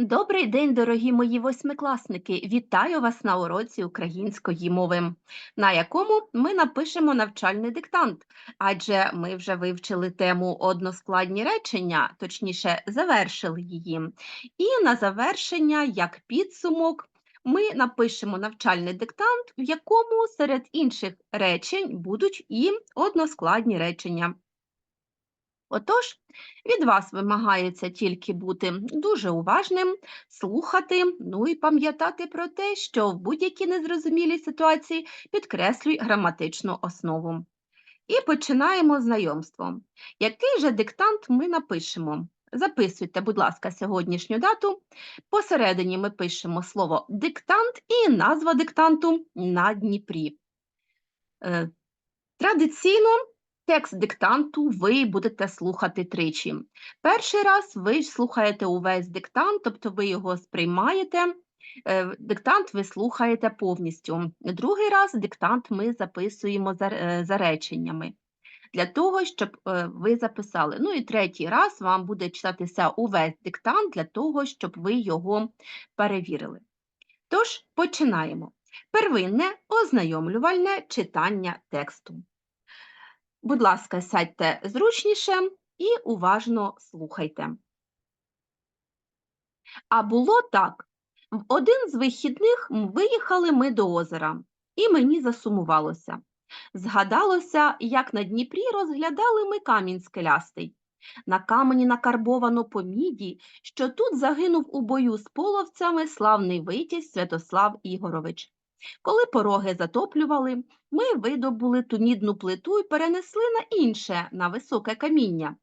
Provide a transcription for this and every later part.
Добрий день, дорогі мої восьмикласники! Вітаю вас на уроці української мови, на якому ми напишемо навчальний диктант, адже ми вже вивчили тему односкладні речення, точніше, завершили її. І на завершення, як підсумок, ми напишемо навчальний диктант, в якому серед інших речень будуть і односкладні речення. Отож, від вас вимагається тільки бути дуже уважним, слухати, ну і пам'ятати про те, що в будь-якій незрозумілій ситуації підкреслюй граматичну основу. І починаємо знайомство. Який же диктант ми напишемо? Записуйте, будь ласка, сьогоднішню дату. Посередині ми пишемо слово диктант і назва диктанту на Дніпрі. Е, Традиційно Текст диктанту ви будете слухати тричі. Перший раз ви слухаєте увесь диктант, тобто ви його сприймаєте. е, Диктант ви слухаєте повністю. Другий раз диктант ми записуємо за, е, реченнями для того, щоб е, ви записали. Ну і третій раз вам буде читатися увесь диктант для того, щоб ви його перевірили. Тож, починаємо. Первинне ознайомлювальне читання тексту. Будь ласка, сядьте зручніше і уважно слухайте. А було так. В один з вихідних виїхали ми до озера, і мені засумувалося. Згадалося, як на Дніпрі розглядали ми камінь скелястий. На камені накарбовано по міді, що тут загинув у бою з половцями славний витязь Святослав Ігорович. Коли пороги затоплювали, ми видобули ту мідну плиту і перенесли на інше, на високе каміння.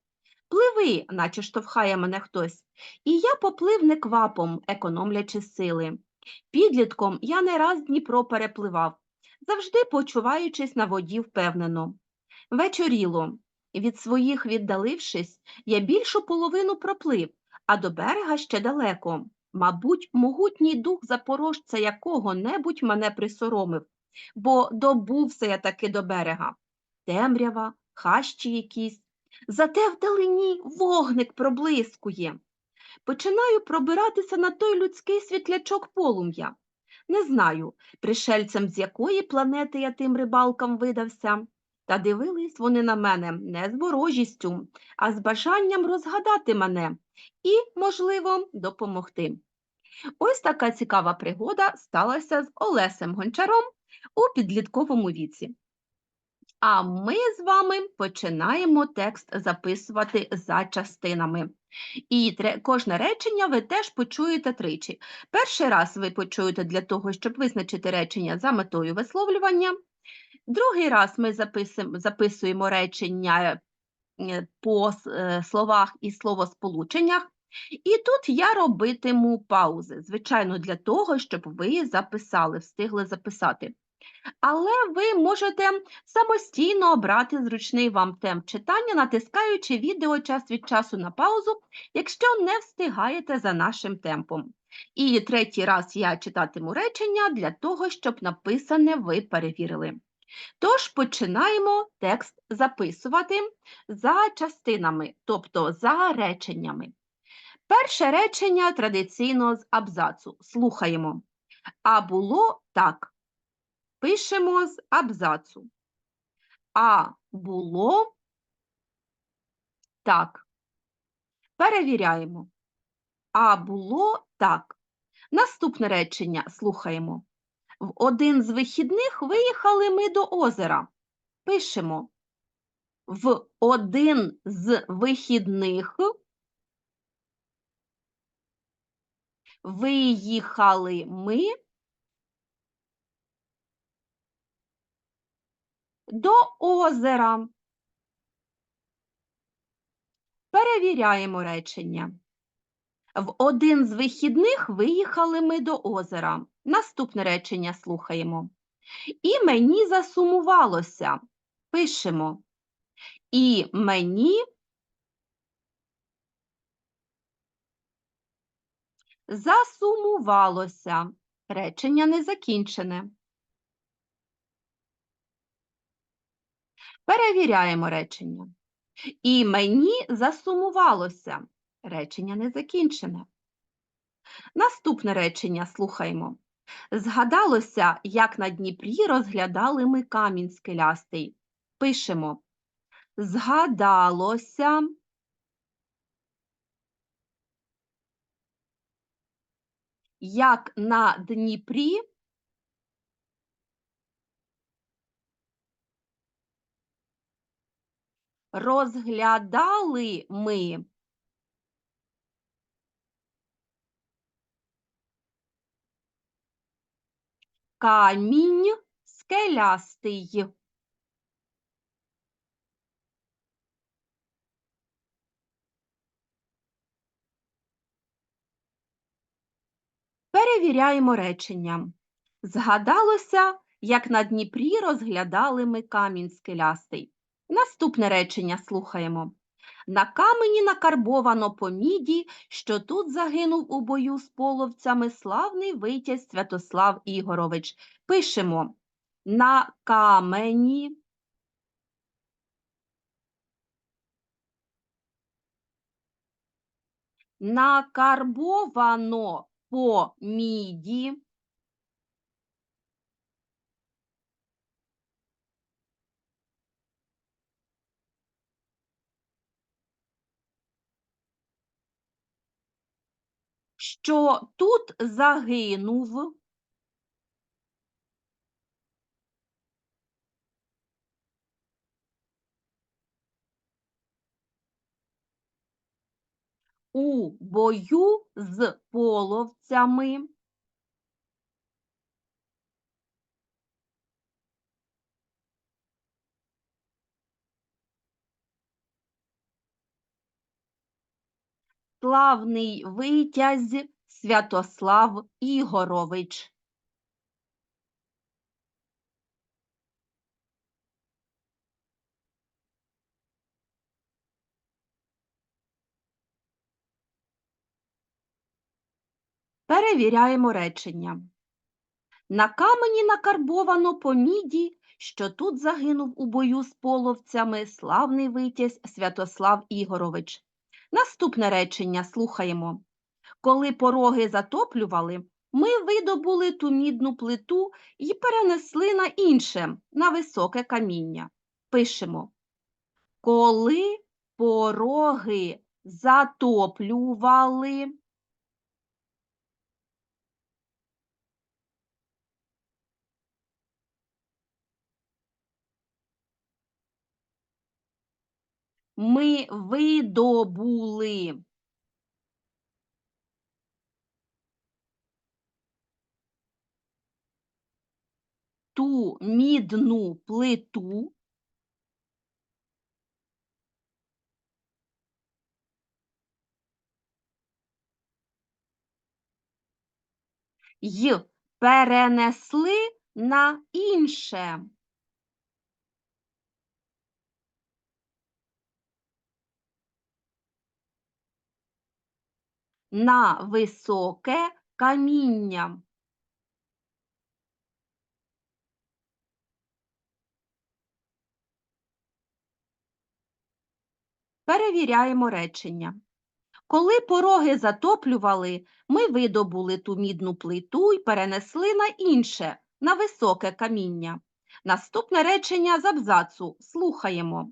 Пливи, наче штовхає мене хтось, і я поплив неквапом, економлячи сили. Підлітком я не раз Дніпро перепливав, завжди почуваючись на воді впевнено. Вечоріло. Від своїх віддалившись, я більшу половину проплив, а до берега ще далеко. Мабуть, могутній дух запорожця якого-небудь мене присоромив, бо добувся я таки до берега. Темрява, хащі якісь. Зате вдалині вогник проблискує. Починаю пробиратися на той людський світлячок полум'я. Не знаю, пришельцем з якої планети я тим рибалкам видався. Та дивились вони на мене не з ворожістю, а з бажанням розгадати мене і, можливо, допомогти. Ось така цікава пригода сталася з Олесем Гончаром у підлітковому віці. А ми з вами починаємо текст записувати за частинами. І кожне речення ви теж почуєте тричі. Перший раз ви почуєте для того, щоб визначити речення за метою висловлювання. Другий раз ми записуємо, речення по е, словах і словосполученнях. І тут я робитиму паузи, звичайно, для того, щоб ви записали, встигли записати. Але ви можете самостійно обрати зручний вам темп читання, натискаючи відео час від часу на паузу, якщо не встигаєте за нашим темпом. І третій раз я читатиму речення для того, щоб написане ви перевірили. Тож починаємо текст записувати за частинами, тобто за реченнями. Перше речення традиційно з абзацу. Слухаємо. А було так. Пишемо з абзацу. А було так. Перевіряємо. А було так. Наступне речення слухаємо. В один з вихідних виїхали ми до озера. Пишемо. В один з вихідних виїхали ми до озера. Перевіряємо речення. В один з вихідних виїхали ми до озера. Наступне речення слухаємо. І мені засумувалося. Пишемо. І мені засумувалося. Речення не закінчене. Перевіряємо речення. І мені засумувалося. Речення не закінчене. Наступне речення слухаємо. Згадалося, як на Дніпрі розглядали ми камінь скелястий. Пишемо. Згадалося, як на Дніпрі розглядали ми камінь скелястий. Перевіряємо речення. Згадалося, як на Дніпрі розглядали ми камінь скелястий. Наступне речення слухаємо. На камені накарбовано по міді, що тут загинув у бою з половцями славний витязь Святослав Ігорович. Пишемо на камені накарбовано по міді що тут загинув у бою з половцями славний витязь Святослав Ігорович. Перевіряємо речення. На камені накарбовано по міді, що тут загинув у бою з половцями славний витязь Святослав Ігорович. Наступне речення слухаємо. Коли пороги затоплювали, ми видобули ту мідну плиту і перенесли на інше, на високе каміння. Пишемо. Коли пороги затоплювали, ми видобули ту мідну плиту й перенесли на інше. На високе каміння. Перевіряємо речення. Коли пороги затоплювали, ми видобули ту мідну плиту і перенесли на інше, на високе каміння. Наступне речення з абзацу слухаємо.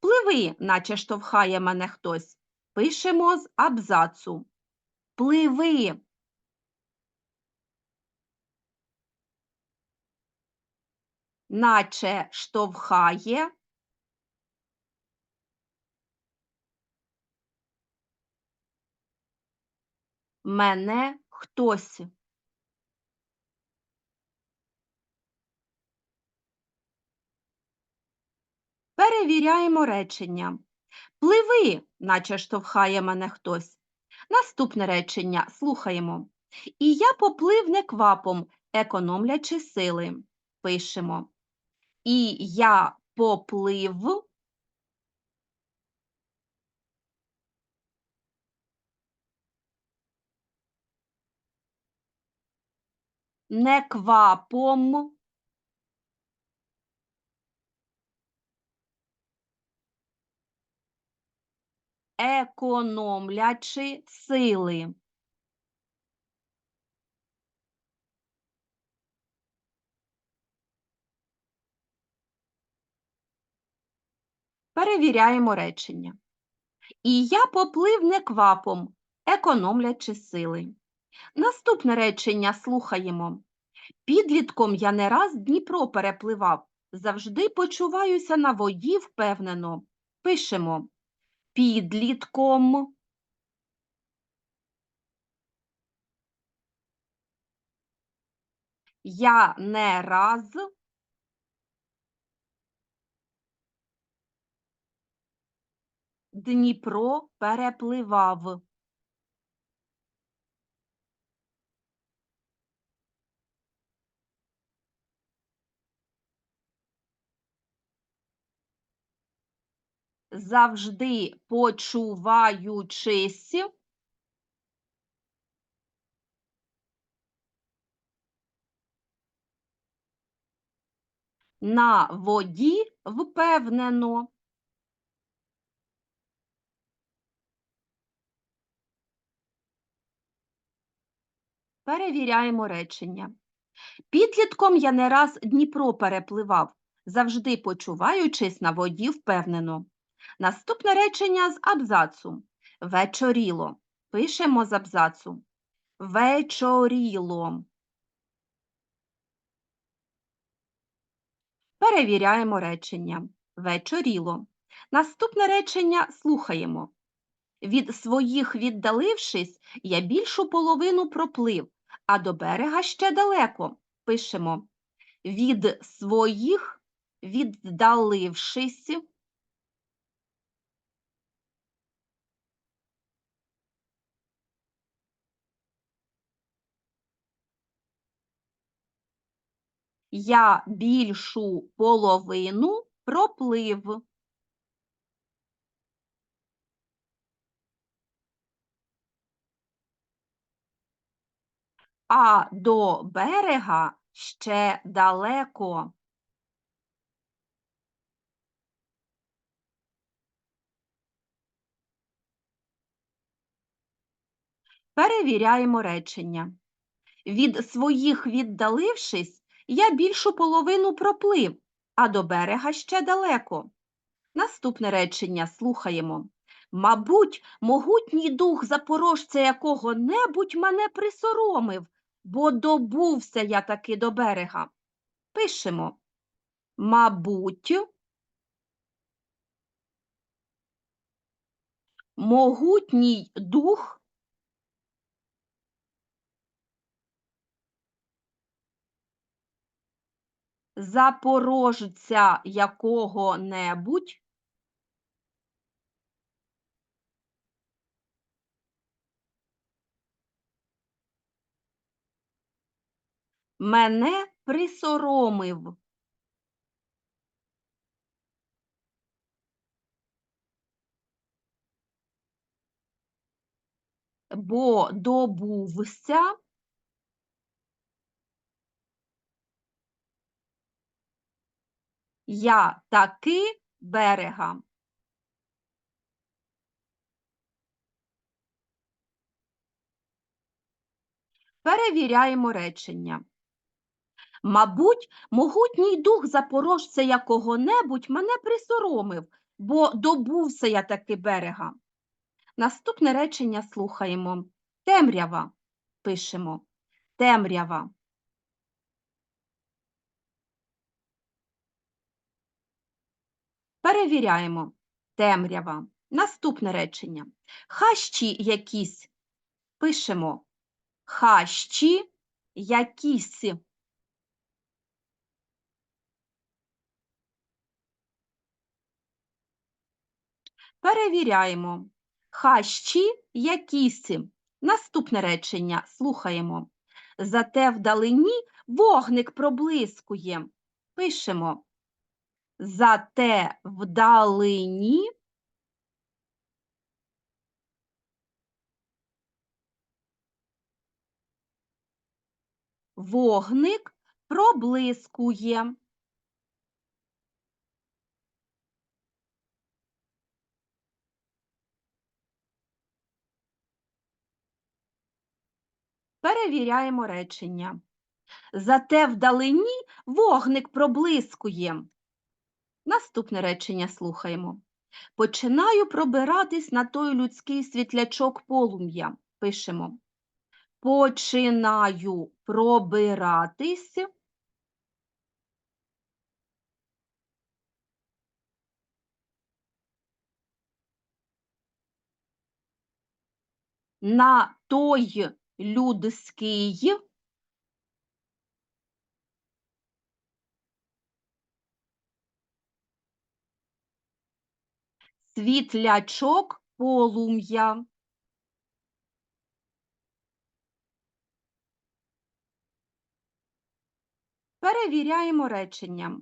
Пливи, наче штовхає мене хтось. Пишемо з абзацу. Пливи. Наче штовхає мене хтось. Перевіряємо речення. Пливи, наче штовхає мене хтось. Наступне речення слухаємо. І я поплив неквапом, економлячи сили. Пишемо. І я поплив неквапом, економлячи сили. Перевіряємо речення. І я поплив не квапом, економлячи сили. Наступне речення слухаємо. Підлітком я не раз Дніпро перепливав, завжди почуваюся на воді впевнено. Пишемо підлітком. Я не раз Дніпро перепливав. Завжди почуваючись на воді впевнено. Перевіряємо речення. Підлітком я не раз Дніпро перепливав, завжди почуваючись на воді впевнено. Наступне речення з абзацу. Вечоріло. Пишемо з абзацу. Вечоріло. Перевіряємо речення. Вечоріло. Наступне речення слухаємо. Від своїх віддалившись, я більшу половину проплив, а до берега ще далеко. Пишемо. Від своїх віддалившись. Я більшу половину проплив. А до берега ще далеко. Перевіряємо речення. Від своїх віддалившись, я більшу половину проплив, а до берега ще далеко. Наступне речення слухаємо. Мабуть, могутній дух запорожця якого-небудь мене присоромив, бо добувся я таки до берега. Пишемо. Мабуть, могутній дух запорожця якого-небудь мене присоромив. Бо добувся я таки берега. Перевіряємо речення. Мабуть, могутній дух запорожця якого-небудь мене присоромив, бо добувся я таки берега. Наступне речення слухаємо. Темрява. Пишемо. Темрява. Перевіряємо. Темрява. Наступне речення. Хащі якісь. Пишемо. Хащі якісь. Перевіряємо. Хащі якісь. Наступне речення слухаємо. Зате вдалині вогник проблискує. Пишемо. Зате вдалині вогник проблискує. Перевіряємо речення. Зате вдалині вогник проблискує. Наступне речення слухаємо. Починаю пробиратись на той людський світлячок полум'я. Пишемо. Починаю пробиратись на той людський світлячок полум'я. Перевіряємо речення.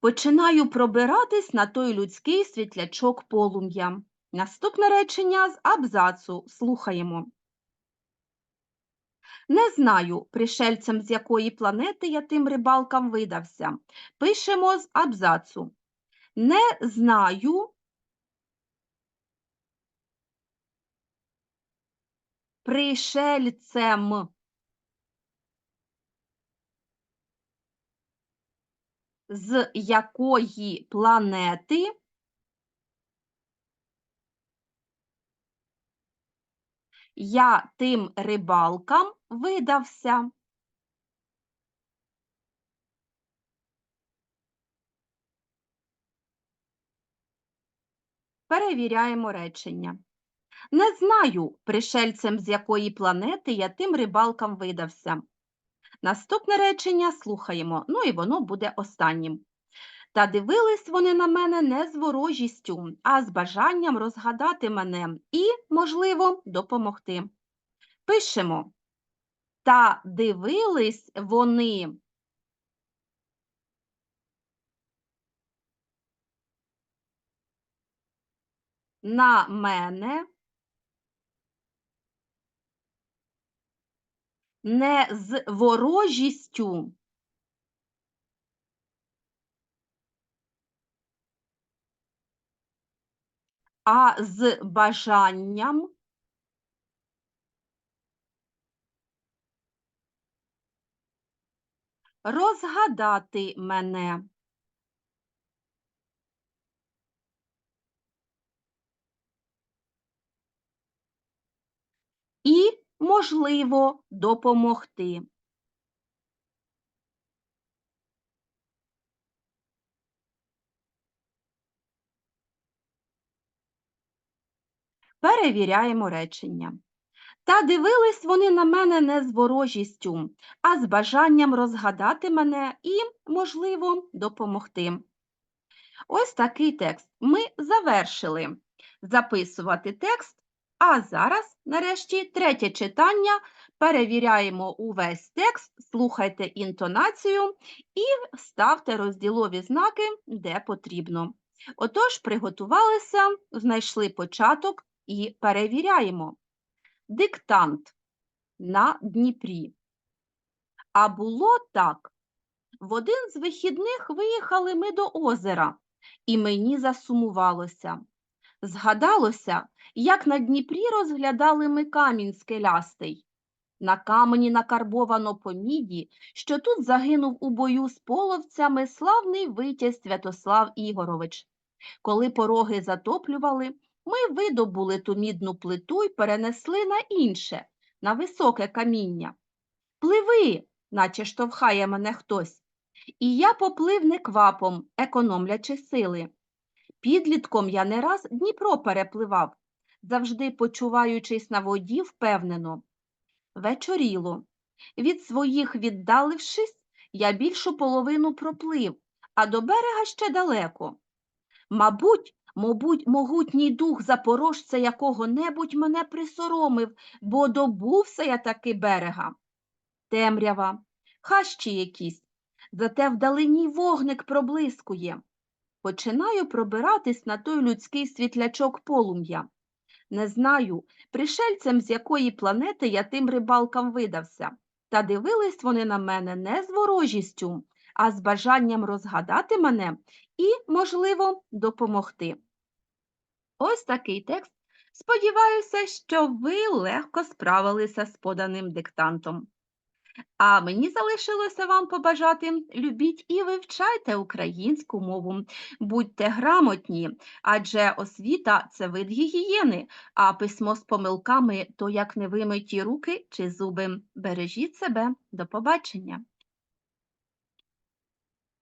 Починаю пробиратись на той людський світлячок полум'я. Наступне речення з абзацу. Слухаємо. Не знаю, пришельцем з якої планети я тим рибалкам видався. Пишемо з абзацу. Не знаю пришельцем з якої планети я тим рибалкам видався. Перевіряємо речення. Не знаю, пришельцем з якої планети я тим рибалкам видався. Наступне речення слухаємо, ну і воно буде останнім. Та дивились вони на мене не з ворожістю, а з бажанням розгадати мене і, можливо, допомогти. Пишемо. Та дивились вони на мене не з ворожістю, а з бажанням розгадати мене. І, можливо, допомогти. Перевіряємо речення. Та дивились вони на мене не з ворожістю, а з бажанням розгадати мене і, можливо, допомогти. Ось такий текст. Ми завершили записувати текст, а зараз, нарешті, третє читання. Перевіряємо увесь текст, слухайте інтонацію і ставте розділові знаки, де потрібно. Отож, приготувалися, знайшли початок і перевіряємо. Диктант на Дніпрі. А було так. В один з вихідних виїхали ми до озера, і мені засумувалося. Згадалося, як на Дніпрі розглядали ми камінь скелястий. На камені накарбовано по міді, що тут загинув у бою з половцями славний витязь Святослав Ігорович. Коли пороги затоплювали, ми видобули ту мідну плиту й перенесли на інше, на високе каміння. Пливи, наче штовхає мене хтось. І я поплив неквапом, економлячи сили. Підлітком я не раз Дніпро перепливав, завжди почуваючись на воді впевнено. Вечоріло. Від своїх віддалившись, я більшу половину проплив, а до берега ще далеко. Мабуть, мабуть, могутній дух запорожця якого-небудь мене присоромив, бо добувся я таки берега. Темрява, хащі якісь, зате вдалині вогник проблискує. Починаю пробиратись на той людський світлячок полум'я. Не знаю, пришельцем з якої планети я тим рибалкам видався, та дивились вони на мене не з ворожістю, а з бажанням розгадати мене і, можливо, допомогти. Ось такий текст. Сподіваюся, що ви легко справилися з поданим диктантом. А мені залишилося вам побажати любіть і вивчайте українську мову. Будьте грамотні, адже освіта це вид гігієни, а письмо з помилками то як невимиті руки чи зуби. Бережіть себе. До побачення.